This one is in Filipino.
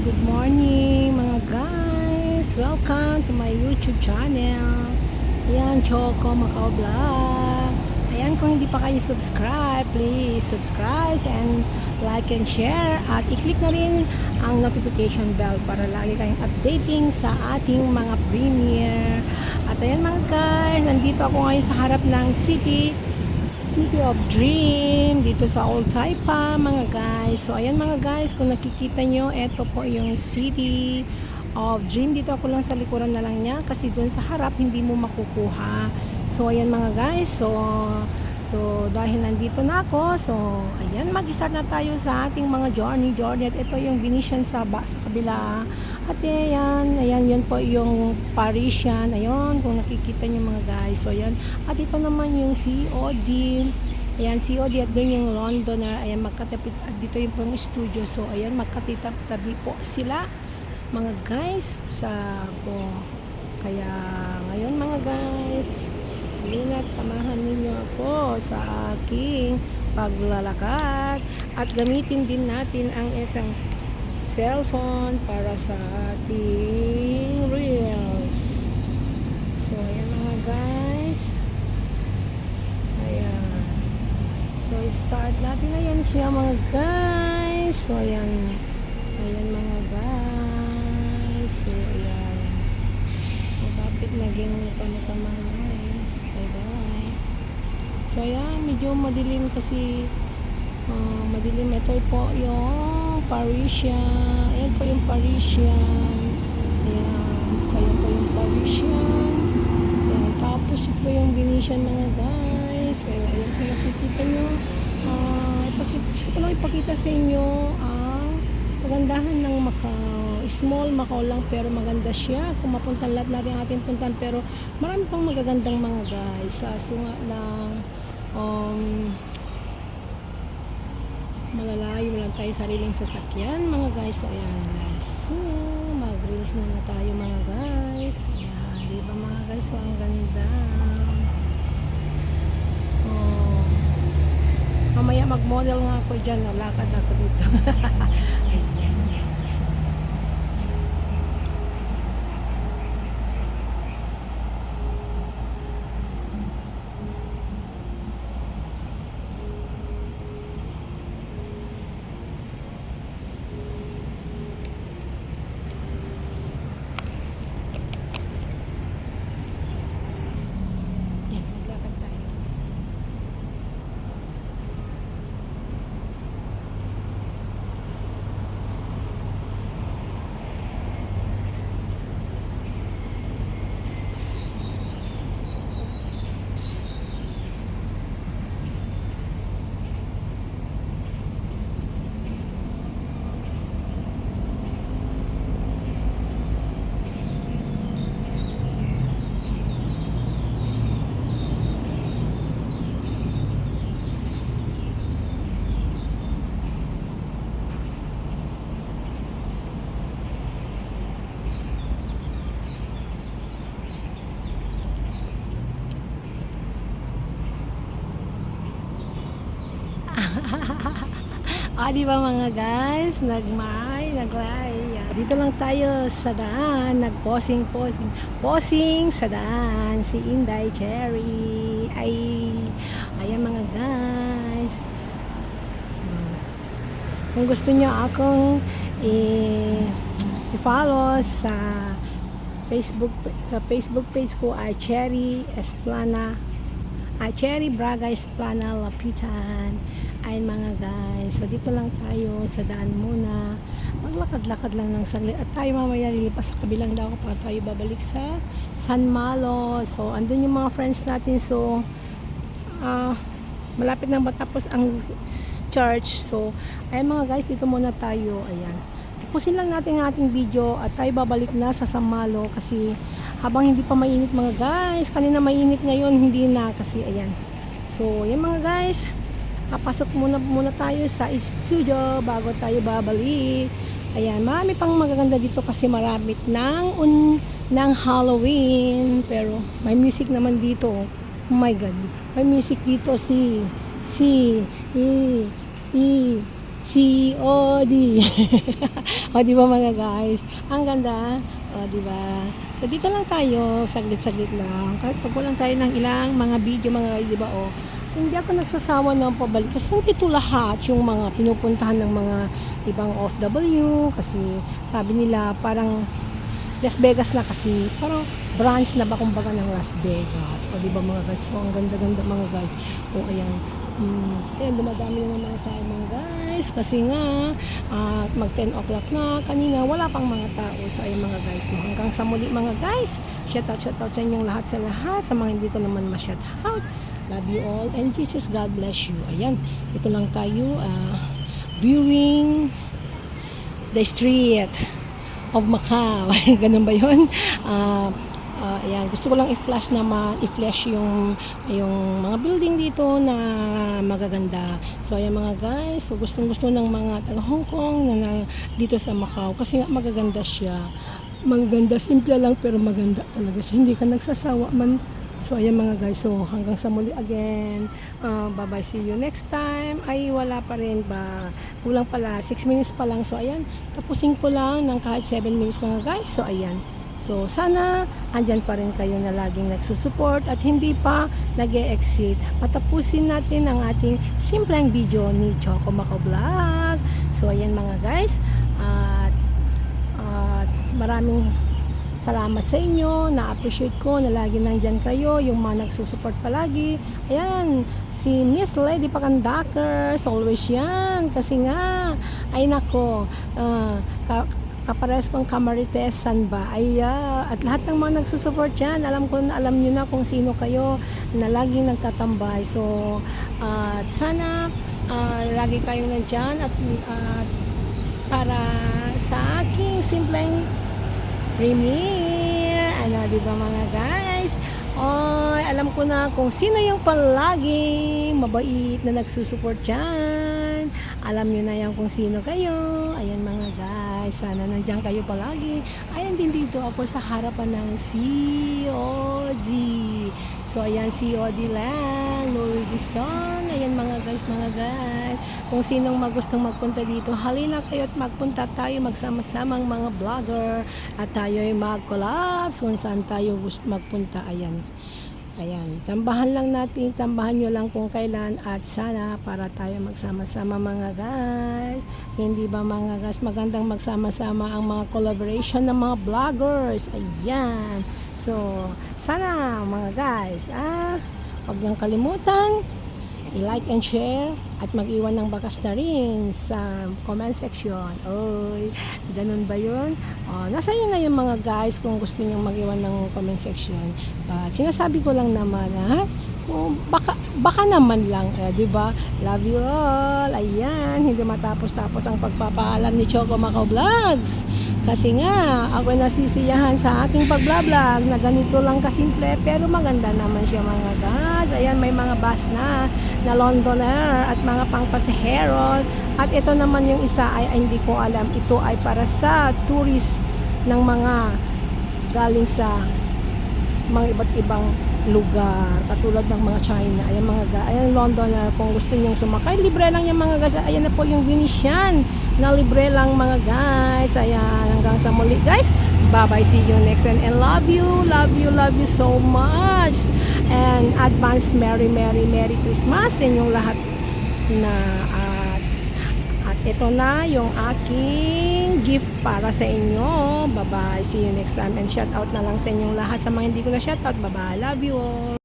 good morning mga guys. Welcome to my YouTube channel. Ayan, Choco Macau Vlog. Ayan, kung hindi pa kayo subscribe, please subscribe and like and share. At i-click na rin ang notification bell para lagi kayong updating sa ating mga premiere. At ayan mga guys, nandito ako ngayon sa harap ng city City of Dream dito sa Old Taipa mga guys. So ayan mga guys, kung nakikita nyo, ito po yung City of Dream. Dito ako lang sa likuran na lang niya kasi doon sa harap hindi mo makukuha. So ayan mga guys, so So, dahil nandito na ako, so, ayan, mag-start na tayo sa ating mga journey, journey. At ito yung Venetian sa, ba, sa kabila. At ayan, ayan, yun po yung Parisian. Ayun, kung nakikita niyo mga guys. So, ayan. At ito naman yung COD. Ayan, COD at doon yung Londoner. Ayan, magkatapit. At dito yung pang studio. So, ayan, magkatitabi po sila. Mga guys, sa po. Kaya, ngayon mga guys, Ingat, samahan ninyo ako sa aking paglalakad at gamitin din natin ang isang cellphone para sa ating reels. So, ayan mga guys. Ayan. So, start natin. Ayan siya mga guys. So, ayan. Ayan mga guys. So, ayan. O, bakit naging ano ka mga Bye-bye. So, ayan, medyo madilim kasi uh, madilim. Ito po yung Parisian. Ayan po yung Parisian. Ayan. Kaya po yung Parisian. Ayan. Tapos ito yung Venetian mga guys. Ayan, ayan kung nakikita nyo. Uh, gusto ko lang ipakita sa inyo ang kagandahan ng Macau. Small Macau lang pero maganda siya. Kung mapuntan lahat natin ang ating puntan pero marami pang magagandang mga guys. Sa sunga lang um, malalayo lang tayo sariling sasakyan mga guys. So ayan. So mag-reels muna tayo mga guys. Ayan, di ba mga guys? So ang ganda. Oh. Mamaya mag-model nga ako dyan. Nalakad ako dito. Ayan. Di ba mga guys? Nagmay, naglay. Dito lang tayo sa daan. Nag-posing, posing. Posing sa daan. Si Inday Cherry. Ay, ayan mga guys. Hmm. Kung gusto nyo akong i-follow sa Facebook sa Facebook page ko ay Cherry Esplana ay Cherry Braga Esplana Lapitan ayun mga guys so dito lang tayo sa daan muna. Maglakad-lakad lang ng saglit. At tayo mamaya lilipas sa kabilang dako para tayo babalik sa San Malo. So andun yung mga friends natin. So ah malapit na matapos ang church. So ayun mga guys dito muna tayo. Ayan. Tapusin lang natin ang ating video at tayo babalik na sa Samalo kasi habang hindi pa mainit mga guys kanina mainit ngayon hindi na kasi ayan. So yan mga guys papasok muna muna tayo sa studio bago tayo babalik ayan marami pang magaganda dito kasi marami ng un, ng Halloween pero may music naman dito oh my god may music dito si si si si COD. o, di ba mga guys? Ang ganda. O, di ba? So, dito lang tayo. Saglit-saglit lang. Kahit pag walang tayo ng ilang mga video, mga guys, di ba? O, hindi ako nagsasawa ng pabalik kasi nandito lahat yung mga pinupuntahan ng mga ibang OFW kasi sabi nila parang Las Vegas na kasi parang branch na ba kumbaga ng Las Vegas? O di ba mga guys? So ang ganda-ganda mga guys. O ayan. Mm, ayan dumadami naman mga tao mga guys. Kasi nga ah, mag 10 o'clock na. Kanina wala pang mga tao. So ayan mga guys. So hanggang sa muli mga guys. Shout out shout out sa inyong lahat sa lahat. Sa mga hindi ko naman ma-shout out love you all and Jesus God bless you ayan ito lang tayo ah, viewing the street of Macau. Ganun ba yun? Ah, ah, ayan. Gusto ko lang i-flash naman, i-flash yung, yung mga building dito na magaganda. So, ayan mga guys. So, gustong gusto ng mga taga Hong Kong na, na dito sa Macau. Kasi nga magaganda siya. Magaganda, simple lang pero maganda talaga siya. Hindi ka nagsasawa man So, ayan mga guys. So, hanggang sa muli again. Uh, bye-bye. See you next time. Ay, wala pa rin ba? Kulang pala. 6 minutes pa lang. So, ayan. Tapusin ko lang ng kahit 7 minutes mga guys. So, ayan. So, sana andyan pa rin kayo na laging nagsusupport at hindi pa nag exit Patapusin natin ang ating simpleng video ni Choco Maco Vlog. So, ayan mga guys. At, at maraming Salamat sa inyo, na-appreciate ko na lagi nandyan kayo, yung mga nagsusupport palagi. Ayan, si Miss Lady Pakandakers, always yan. Kasi nga, ay nako, ah, ka, kapares kong kamaritesan ba? Ay, ah, at lahat ng mga nagsusupport dyan, alam ko na alam nyo na kung sino kayo na laging nagtatambay. So, at sana ah, lagi kayong nandyan at at para sa aking simpleng premiere. Ano, di ba mga guys? Oy, alam ko na kung sino yung palagi mabait na nagsusupport dyan. Alam nyo na yan kung sino kayo. Ayan guys, sana nandiyan kayo palagi. Ayan din dito ako sa harapan ng COD. So, ayan, COD lang, Louis Vuitton. Ayan mga guys, mga guys. Kung sinong magustong magpunta dito, halina kayo at magpunta tayo magsama-samang mga vlogger at tayo ay mag-collabs kung saan tayo magpunta. Ayan. Ayan. Tambahan lang natin, tambahan nyo lang kung kailan at sana para tayo magsama-sama mga guys. Hindi ba mga guys, magandang magsama-sama ang mga collaboration ng mga vloggers. Ayan. So, sana mga guys, ah, huwag niyang kalimutan i-like and share at mag-iwan ng bakas na rin sa comment section. Oy, ganun ba yun? Oh, nasa iyo na yung mga guys kung gusto niyo mag-iwan ng comment section. But sinasabi ko lang naman, ha? Kung baka, baka naman lang, eh, di ba? Love you all. Ayan, hindi matapos-tapos ang pagpapaalam ni Choco Macau Vlogs. Kasi nga, ako nasisiyahan sa aking pag-vlog na ganito lang kasimple pero maganda naman siya mga guys. Ayan, may mga bus na na Londoner at mga pangpasahero. At ito naman yung isa ay, ay hindi ko alam. Ito ay para sa tourist ng mga galing sa mga iba't ibang lugar. Katulad ng mga China. Ayan mga ga ayan Londoner kung gusto niyo sumakay libre lang yung mga guys ayan na po yung Venetian. Na libre lang mga guys. Ayan hanggang sa muli. Guys bye bye see you next time. And love you love you love you so much. And advance merry merry merry Christmas sa inyong lahat na at, at ito na yung aking gift para sa inyo. Bye bye see you next time. And shout out na lang sa inyong lahat. Sa mga hindi ko na shout out bye bye love you all